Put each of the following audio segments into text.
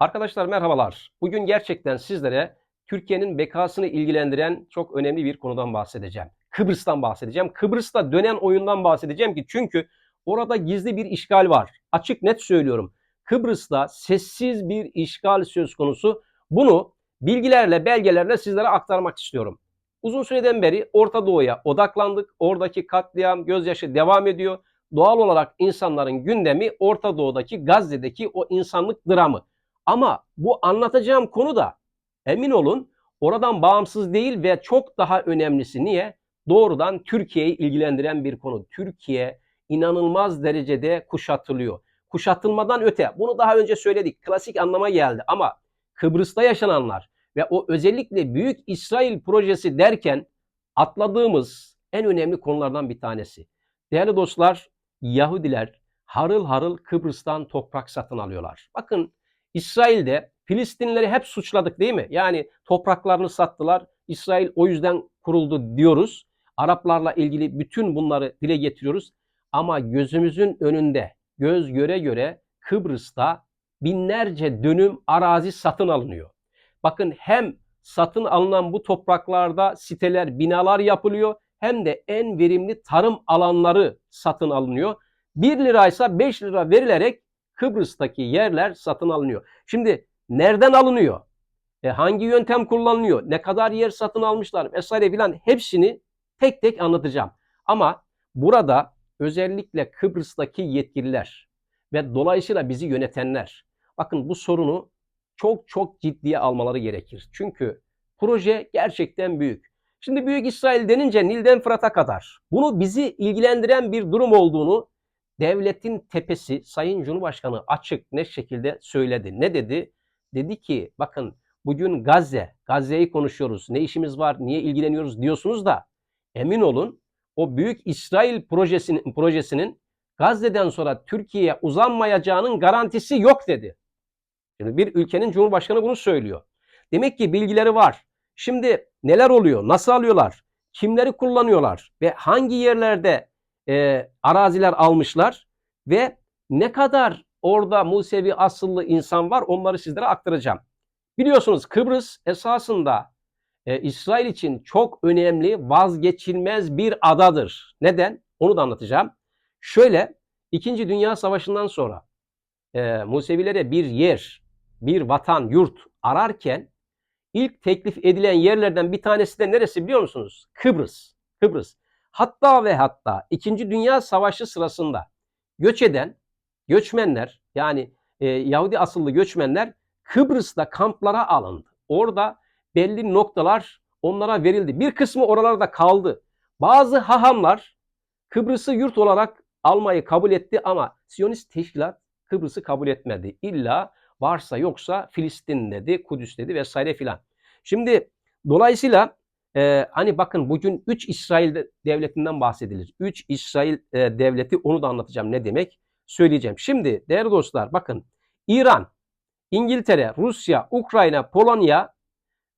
Arkadaşlar merhabalar. Bugün gerçekten sizlere Türkiye'nin bekasını ilgilendiren çok önemli bir konudan bahsedeceğim. Kıbrıs'tan bahsedeceğim. Kıbrıs'ta dönen oyundan bahsedeceğim ki çünkü orada gizli bir işgal var. Açık net söylüyorum. Kıbrıs'ta sessiz bir işgal söz konusu. Bunu bilgilerle, belgelerle sizlere aktarmak istiyorum. Uzun süreden beri Orta Doğu'ya odaklandık. Oradaki katliam, gözyaşı devam ediyor. Doğal olarak insanların gündemi Orta Doğu'daki Gazze'deki o insanlık dramı. Ama bu anlatacağım konu da emin olun oradan bağımsız değil ve çok daha önemlisi niye? Doğrudan Türkiye'yi ilgilendiren bir konu. Türkiye inanılmaz derecede kuşatılıyor. Kuşatılmadan öte bunu daha önce söyledik. Klasik anlama geldi ama Kıbrıs'ta yaşananlar ve o özellikle Büyük İsrail projesi derken atladığımız en önemli konulardan bir tanesi. Değerli dostlar, Yahudiler harıl harıl Kıbrıs'tan toprak satın alıyorlar. Bakın İsrail'de Filistinlileri hep suçladık değil mi? Yani topraklarını sattılar. İsrail o yüzden kuruldu diyoruz. Araplarla ilgili bütün bunları dile getiriyoruz. Ama gözümüzün önünde göz göre göre Kıbrıs'ta binlerce dönüm arazi satın alınıyor. Bakın hem satın alınan bu topraklarda siteler, binalar yapılıyor hem de en verimli tarım alanları satın alınıyor. 1 liraysa 5 lira verilerek Kıbrıs'taki yerler satın alınıyor. Şimdi nereden alınıyor? E, hangi yöntem kullanılıyor? Ne kadar yer satın almışlar vesaire filan hepsini tek tek anlatacağım. Ama burada özellikle Kıbrıs'taki yetkililer ve dolayısıyla bizi yönetenler bakın bu sorunu çok çok ciddiye almaları gerekir. Çünkü proje gerçekten büyük. Şimdi Büyük İsrail denince Nil'den Fırat'a kadar bunu bizi ilgilendiren bir durum olduğunu devletin tepesi Sayın Cumhurbaşkanı açık ne şekilde söyledi. Ne dedi? Dedi ki bakın bugün Gazze, Gazze'yi konuşuyoruz. Ne işimiz var, niye ilgileniyoruz diyorsunuz da emin olun o büyük İsrail projesinin projesinin Gazze'den sonra Türkiye'ye uzanmayacağının garantisi yok dedi. Şimdi bir ülkenin cumhurbaşkanı bunu söylüyor. Demek ki bilgileri var. Şimdi neler oluyor? Nasıl alıyorlar? Kimleri kullanıyorlar? Ve hangi yerlerde e, araziler almışlar? Ve ne kadar orada Musevi asıllı insan var onları sizlere aktaracağım. Biliyorsunuz Kıbrıs esasında e, İsrail için çok önemli, vazgeçilmez bir adadır. Neden? Onu da anlatacağım. Şöyle, İkinci Dünya Savaşı'ndan sonra e, Musevilere bir yer, bir vatan, yurt ararken ilk teklif edilen yerlerden bir tanesi de neresi biliyor musunuz? Kıbrıs. Kıbrıs. Hatta ve hatta İkinci Dünya Savaşı sırasında göç eden göçmenler yani e, Yahudi asıllı göçmenler Kıbrıs'ta kamplara alındı. Orada belli noktalar onlara verildi. Bir kısmı oralarda kaldı. Bazı hahamlar Kıbrıs'ı yurt olarak almayı kabul etti ama Siyonist teşkilat Kıbrıs'ı kabul etmedi. İlla varsa yoksa Filistin dedi, Kudüs dedi vesaire filan. Şimdi dolayısıyla e, hani bakın bugün 3 İsrail devletinden bahsedilir. 3 İsrail e, devleti onu da anlatacağım ne demek söyleyeceğim. Şimdi değerli dostlar bakın İran, İngiltere, Rusya, Ukrayna, Polonya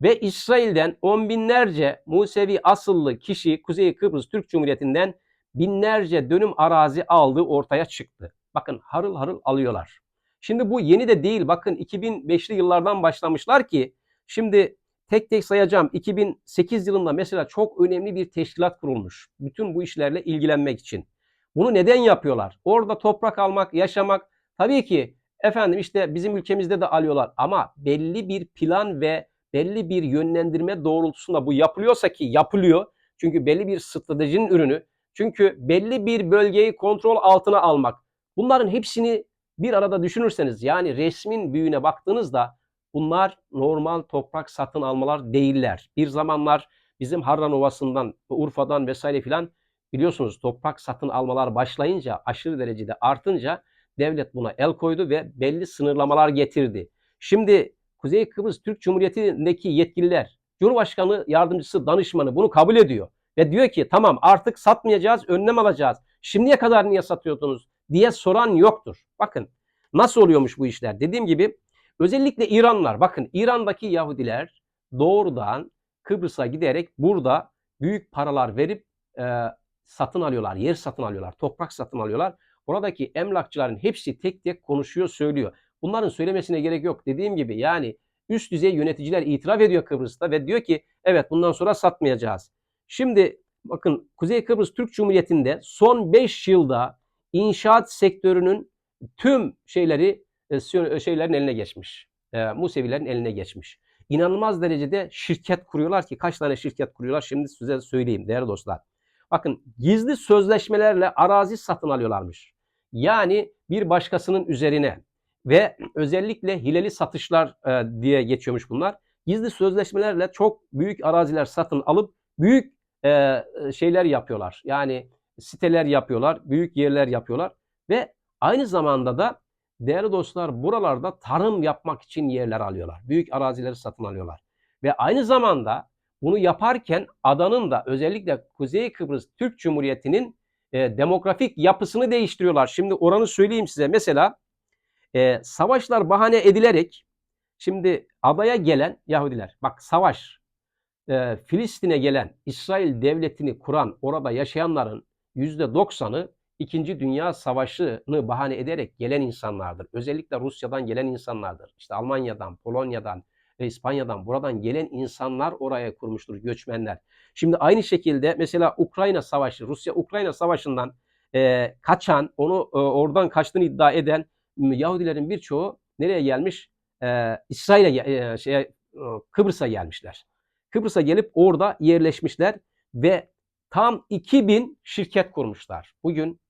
ve İsrail'den on binlerce Musevi asıllı kişi Kuzey Kıbrıs Türk Cumhuriyeti'nden binlerce dönüm arazi aldığı ortaya çıktı. Bakın harıl harıl alıyorlar. Şimdi bu yeni de değil. Bakın 2005'li yıllardan başlamışlar ki şimdi tek tek sayacağım. 2008 yılında mesela çok önemli bir teşkilat kurulmuş. Bütün bu işlerle ilgilenmek için. Bunu neden yapıyorlar? Orada toprak almak, yaşamak. Tabii ki efendim işte bizim ülkemizde de alıyorlar ama belli bir plan ve belli bir yönlendirme doğrultusunda bu yapılıyorsa ki yapılıyor. Çünkü belli bir stratejinin ürünü. Çünkü belli bir bölgeyi kontrol altına almak. Bunların hepsini bir arada düşünürseniz yani resmin büyüğüne baktığınızda bunlar normal toprak satın almalar değiller. Bir zamanlar bizim Harran Ovası'ndan, Urfa'dan vesaire filan biliyorsunuz toprak satın almalar başlayınca aşırı derecede artınca devlet buna el koydu ve belli sınırlamalar getirdi. Şimdi Kuzey Kıbrıs Türk Cumhuriyeti'ndeki yetkililer, Cumhurbaşkanı yardımcısı, danışmanı bunu kabul ediyor. Ve diyor ki tamam artık satmayacağız, önlem alacağız. Şimdiye kadar niye satıyordunuz diye soran yoktur. Bakın nasıl oluyormuş bu işler. Dediğim gibi özellikle İranlar, bakın İran'daki Yahudiler doğrudan Kıbrıs'a giderek burada büyük paralar verip e, satın alıyorlar, yer satın alıyorlar, toprak satın alıyorlar. Oradaki emlakçıların hepsi tek tek konuşuyor, söylüyor. Bunların söylemesine gerek yok. Dediğim gibi yani üst düzey yöneticiler itiraf ediyor Kıbrıs'ta ve diyor ki evet bundan sonra satmayacağız. Şimdi bakın Kuzey Kıbrıs Türk Cumhuriyeti'nde son 5 yılda inşaat sektörünün tüm şeyleri e, şeylerin eline geçmiş. E, Musevilerin eline geçmiş. İnanılmaz derecede şirket kuruyorlar ki kaç tane şirket kuruyorlar şimdi size söyleyeyim değerli dostlar. Bakın gizli sözleşmelerle arazi satın alıyorlarmış. Yani bir başkasının üzerine ve özellikle hileli satışlar e, diye geçiyormuş bunlar. Gizli sözleşmelerle çok büyük araziler satın alıp büyük e, şeyler yapıyorlar. Yani siteler yapıyorlar, büyük yerler yapıyorlar ve aynı zamanda da değerli dostlar buralarda tarım yapmak için yerler alıyorlar. Büyük arazileri satın alıyorlar. Ve aynı zamanda bunu yaparken adanın da özellikle Kuzey Kıbrıs Türk Cumhuriyeti'nin e, demografik yapısını değiştiriyorlar. Şimdi oranı söyleyeyim size. Mesela e, savaşlar bahane edilerek şimdi adaya gelen Yahudiler, bak savaş, e, Filistin'e gelen İsrail devletini kuran orada yaşayanların %90'ı İkinci Dünya Savaşı'nı bahane ederek gelen insanlardır. Özellikle Rusya'dan gelen insanlardır. İşte Almanya'dan, Polonya'dan, İspanya'dan buradan gelen insanlar oraya kurmuştur göçmenler. Şimdi aynı şekilde mesela Ukrayna Savaşı, Rusya-Ukrayna Savaşı'ndan e, kaçan, onu e, oradan kaçtığını iddia eden Yahudilerin birçoğu nereye gelmiş? E, İsrail'e, e, şeye, e, Kıbrıs'a gelmişler. Kıbrıs'a gelip orada yerleşmişler ve tam 2000 şirket kurmuşlar. Bugün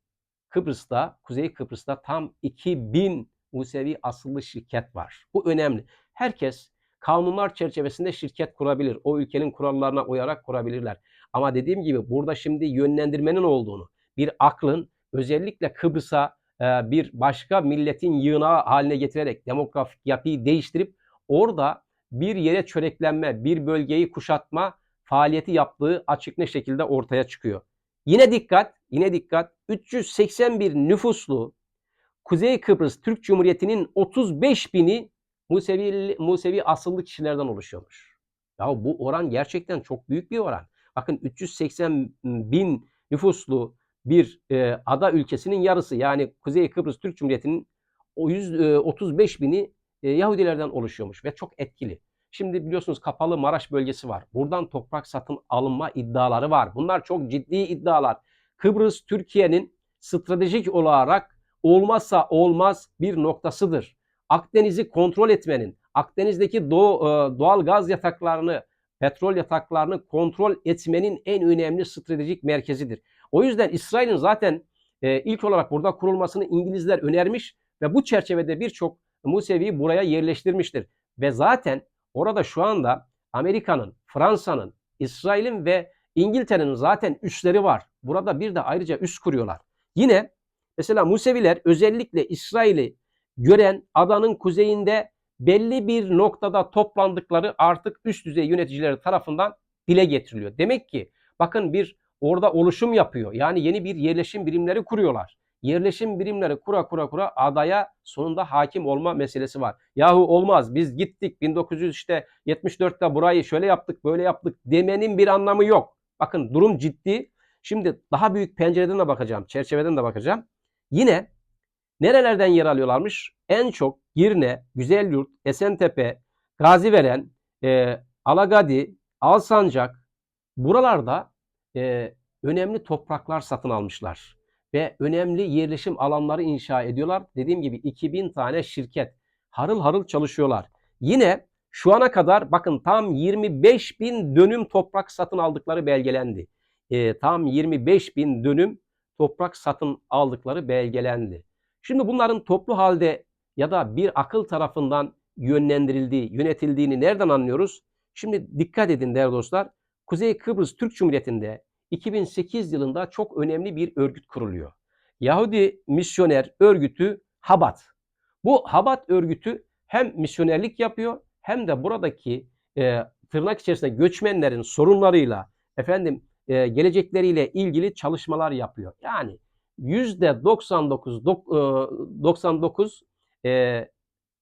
Kıbrıs'ta, Kuzey Kıbrıs'ta tam 2000 Musevi asıllı şirket var. Bu önemli. Herkes kanunlar çerçevesinde şirket kurabilir. O ülkenin kurallarına uyarak kurabilirler. Ama dediğim gibi burada şimdi yönlendirmenin olduğunu, bir aklın özellikle Kıbrıs'a e, bir başka milletin yığınağı haline getirerek demografik yapıyı değiştirip orada bir yere çöreklenme, bir bölgeyi kuşatma faaliyeti yaptığı açık ne şekilde ortaya çıkıyor. Yine dikkat, yine dikkat. 381 nüfuslu Kuzey Kıbrıs Türk Cumhuriyeti'nin 35 bini Musevi, Musevi asıllı kişilerden oluşuyormuş. Ya bu oran gerçekten çok büyük bir oran. Bakın 380 bin nüfuslu bir e, ada ülkesinin yarısı yani Kuzey Kıbrıs Türk Cumhuriyeti'nin o 135 bini e, Yahudilerden oluşuyormuş ve çok etkili. Şimdi biliyorsunuz kapalı Maraş bölgesi var. Buradan toprak satın alınma iddiaları var. Bunlar çok ciddi iddialar. Kıbrıs Türkiye'nin stratejik olarak olmazsa olmaz bir noktasıdır. Akdeniz'i kontrol etmenin, Akdeniz'deki doğal gaz yataklarını, petrol yataklarını kontrol etmenin en önemli stratejik merkezidir. O yüzden İsrail'in zaten e, ilk olarak burada kurulmasını İngilizler önermiş ve bu çerçevede birçok Musevi'yi buraya yerleştirmiştir. Ve zaten orada şu anda Amerika'nın, Fransa'nın, İsrail'in ve İngiltere'nin zaten üsleri var. Burada bir de ayrıca üs kuruyorlar. Yine mesela Museviler özellikle İsrail'i gören adanın kuzeyinde belli bir noktada toplandıkları artık üst düzey yöneticileri tarafından dile getiriliyor. Demek ki bakın bir orada oluşum yapıyor. Yani yeni bir yerleşim birimleri kuruyorlar. Yerleşim birimleri kura kura kura adaya sonunda hakim olma meselesi var. Yahu olmaz biz gittik 1974'te burayı şöyle yaptık böyle yaptık demenin bir anlamı yok. Bakın durum ciddi. Şimdi daha büyük pencereden de bakacağım, çerçeveden de bakacağım. Yine Nerelerden yer alıyorlarmış? En çok Girne, Güzelyurt, Esentepe, Gaziveren, e, Alagadi, Alsancak buralarda e, önemli topraklar satın almışlar. Ve önemli yerleşim alanları inşa ediyorlar. Dediğim gibi 2000 tane şirket harıl harıl çalışıyorlar. Yine şu ana kadar bakın tam 25 bin dönüm toprak satın aldıkları belgelendi. E, tam 25 bin dönüm toprak satın aldıkları belgelendi. Şimdi bunların toplu halde ya da bir akıl tarafından yönlendirildiği, yönetildiğini nereden anlıyoruz? Şimdi dikkat edin değerli dostlar. Kuzey Kıbrıs Türk Cumhuriyeti'nde 2008 yılında çok önemli bir örgüt kuruluyor. Yahudi misyoner örgütü Habat. Bu Habat örgütü hem misyonerlik yapıyor hem de buradaki e, tırnak içerisinde göçmenlerin sorunlarıyla efendim e, gelecekleriyle ilgili çalışmalar yapıyor. Yani %99 99 e, e,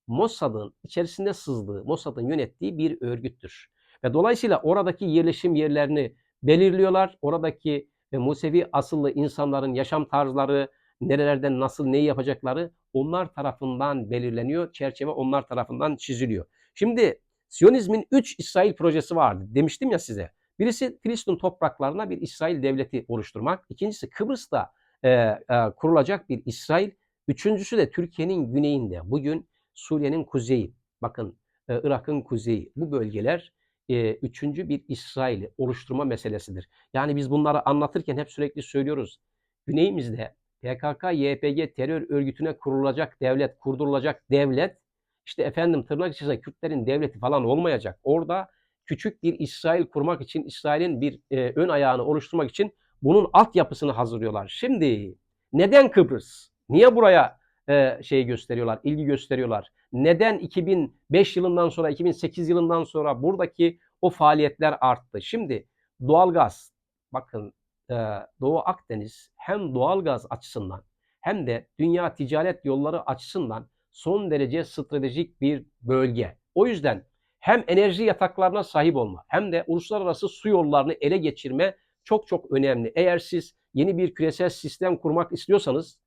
Mossad'ın içerisinde sızdığı, Mossad'ın yönettiği bir örgüttür. Ve dolayısıyla oradaki yerleşim yerlerini belirliyorlar. Oradaki e, Musevi asıllı insanların yaşam tarzları, nerelerden nasıl neyi yapacakları onlar tarafından belirleniyor. Çerçeve onlar tarafından çiziliyor. Şimdi Siyonizmin 3 İsrail projesi vardı. Demiştim ya size. Birisi Filistin topraklarına bir İsrail devleti oluşturmak. İkincisi Kıbrıs'ta e, e, kurulacak bir İsrail. Üçüncüsü de Türkiye'nin güneyinde. Bugün Suriye'nin kuzeyi. Bakın e, Irak'ın kuzeyi. Bu bölgeler e, üçüncü bir İsrail oluşturma meselesidir. Yani biz bunları anlatırken hep sürekli söylüyoruz. Güneyimizde PKK, YPG terör örgütüne kurulacak devlet, kurdurulacak devlet işte efendim tırnak içinde Kürtlerin devleti falan olmayacak. Orada küçük bir İsrail kurmak için, İsrail'in bir e, ön ayağını oluşturmak için bunun altyapısını hazırlıyorlar. Şimdi neden Kıbrıs? Niye buraya e, şey gösteriyorlar, ilgi gösteriyorlar? Neden 2005 yılından sonra, 2008 yılından sonra buradaki o faaliyetler arttı? Şimdi doğalgaz, bakın e, Doğu Akdeniz hem doğalgaz açısından hem de dünya ticaret yolları açısından son derece stratejik bir bölge. O yüzden hem enerji yataklarına sahip olma hem de uluslararası su yollarını ele geçirme çok çok önemli. Eğer siz yeni bir küresel sistem kurmak istiyorsanız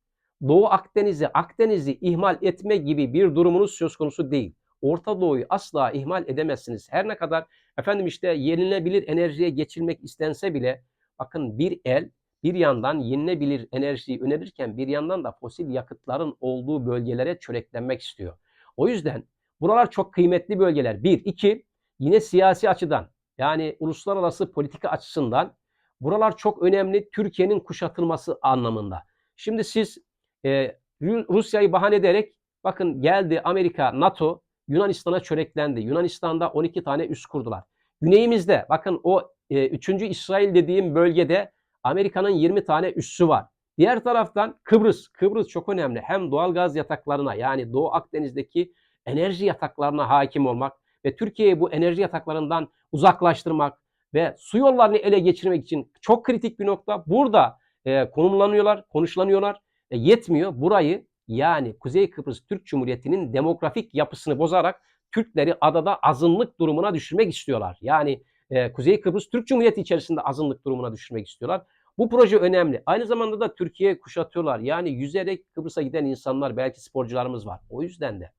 Doğu Akdeniz'i, Akdeniz'i ihmal etme gibi bir durumunuz söz konusu değil. Orta Doğu'yu asla ihmal edemezsiniz. Her ne kadar efendim işte yenilenebilir enerjiye geçilmek istense bile bakın bir el bir yandan yenilebilir enerjiyi önerirken bir yandan da fosil yakıtların olduğu bölgelere çöreklenmek istiyor. O yüzden buralar çok kıymetli bölgeler. Bir, iki, yine siyasi açıdan yani uluslararası politika açısından buralar çok önemli Türkiye'nin kuşatılması anlamında. Şimdi siz e, Rusya'yı bahane ederek bakın geldi Amerika, NATO Yunanistan'a çöreklendi. Yunanistan'da 12 tane üs kurdular. Güneyimizde bakın o e, 3. İsrail dediğim bölgede Amerika'nın 20 üssü üssü var. Diğer taraftan Kıbrıs. Kıbrıs çok önemli. Hem doğal gaz yataklarına yani Doğu Akdeniz'deki enerji yataklarına hakim olmak ve Türkiye'yi bu enerji yataklarından uzaklaştırmak ve su yollarını ele geçirmek için çok kritik bir nokta. Burada e, konumlanıyorlar, konuşlanıyorlar. E, yetmiyor. Burayı yani Kuzey Kıbrıs Türk Cumhuriyeti'nin demografik yapısını bozarak Türkleri adada azınlık durumuna düşürmek istiyorlar. Yani e, Kuzey Kıbrıs Türk Cumhuriyeti içerisinde azınlık durumuna düşürmek istiyorlar. Bu proje önemli. Aynı zamanda da Türkiye kuşatıyorlar. Yani yüzerek Kıbrıs'a giden insanlar belki sporcularımız var. O yüzden de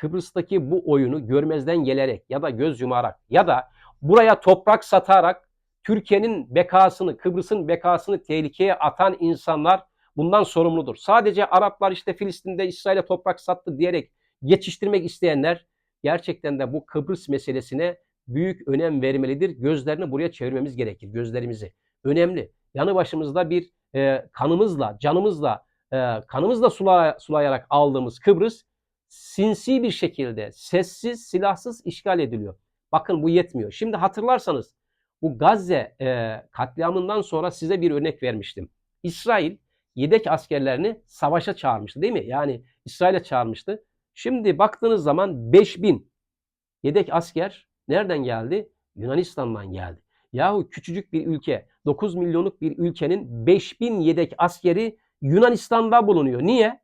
Kıbrıs'taki bu oyunu görmezden gelerek ya da göz yumarak ya da buraya toprak satarak Türkiye'nin bekasını, Kıbrıs'ın bekasını tehlikeye atan insanlar bundan sorumludur. Sadece Araplar işte Filistin'de İsrail'e toprak sattı diyerek geçiştirmek isteyenler gerçekten de bu Kıbrıs meselesine büyük önem vermelidir. Gözlerini buraya çevirmemiz gerekir. Gözlerimizi. Önemli. Yanı başımızda bir e, kanımızla, canımızla, e, kanımızla sula, sulayarak aldığımız Kıbrıs sinsi bir şekilde sessiz, silahsız işgal ediliyor. Bakın bu yetmiyor. Şimdi hatırlarsanız bu Gazze e, katliamından sonra size bir örnek vermiştim. İsrail yedek askerlerini savaşa çağırmıştı değil mi? Yani İsrail'e çağırmıştı. Şimdi baktığınız zaman 5000 yedek asker Nereden geldi? Yunanistan'dan geldi. Yahu küçücük bir ülke, 9 milyonluk bir ülkenin 5000 yedek askeri Yunanistan'da bulunuyor. Niye?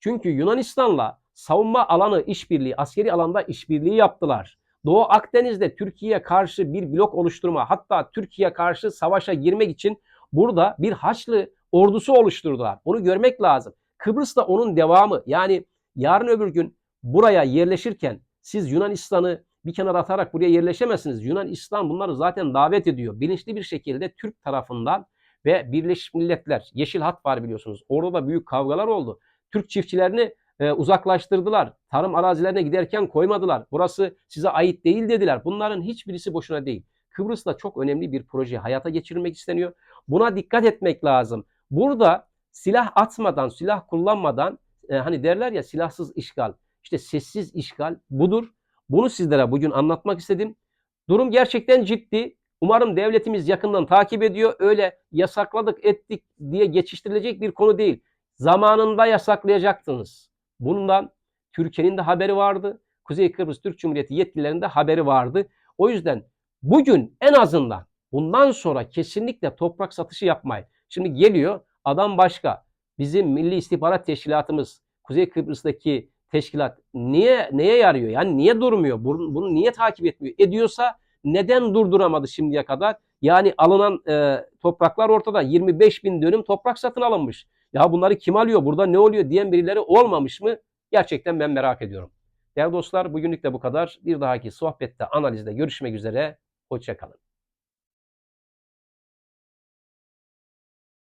Çünkü Yunanistan'la savunma alanı işbirliği, askeri alanda işbirliği yaptılar. Doğu Akdeniz'de Türkiye'ye karşı bir blok oluşturma, hatta Türkiye karşı savaşa girmek için burada bir Haçlı ordusu oluşturdular. Onu görmek lazım. Kıbrıs da onun devamı. Yani yarın öbür gün buraya yerleşirken siz Yunanistan'ı bir kenara atarak buraya yerleşemezsiniz. Yunanistan bunları zaten davet ediyor. Bilinçli bir şekilde Türk tarafından ve Birleşmiş Milletler, Yeşil Hat var biliyorsunuz. Orada da büyük kavgalar oldu. Türk çiftçilerini e, uzaklaştırdılar. Tarım arazilerine giderken koymadılar. Burası size ait değil dediler. Bunların hiçbirisi boşuna değil. Kıbrıs'ta çok önemli bir proje hayata geçirilmek isteniyor. Buna dikkat etmek lazım. Burada silah atmadan, silah kullanmadan e, hani derler ya silahsız işgal. İşte sessiz işgal budur. Bunu sizlere bugün anlatmak istedim. Durum gerçekten ciddi. Umarım devletimiz yakından takip ediyor. Öyle yasakladık ettik diye geçiştirilecek bir konu değil. Zamanında yasaklayacaktınız. Bundan Türkiye'nin de haberi vardı. Kuzey Kıbrıs Türk Cumhuriyeti yetkililerinin de haberi vardı. O yüzden bugün en azından bundan sonra kesinlikle toprak satışı yapmayın. Şimdi geliyor adam başka. Bizim Milli İstihbarat Teşkilatımız Kuzey Kıbrıs'taki teşkilat niye neye yarıyor? Yani niye durmuyor? Bunu, bunu niye takip etmiyor? Ediyorsa neden durduramadı şimdiye kadar? Yani alınan e, topraklar ortada. 25 bin dönüm toprak satın alınmış. Ya bunları kim alıyor, burada ne oluyor diyen birileri olmamış mı? Gerçekten ben merak ediyorum. Değerli dostlar bugünlük de bu kadar. Bir dahaki sohbette, analizde görüşmek üzere. Hoşçakalın.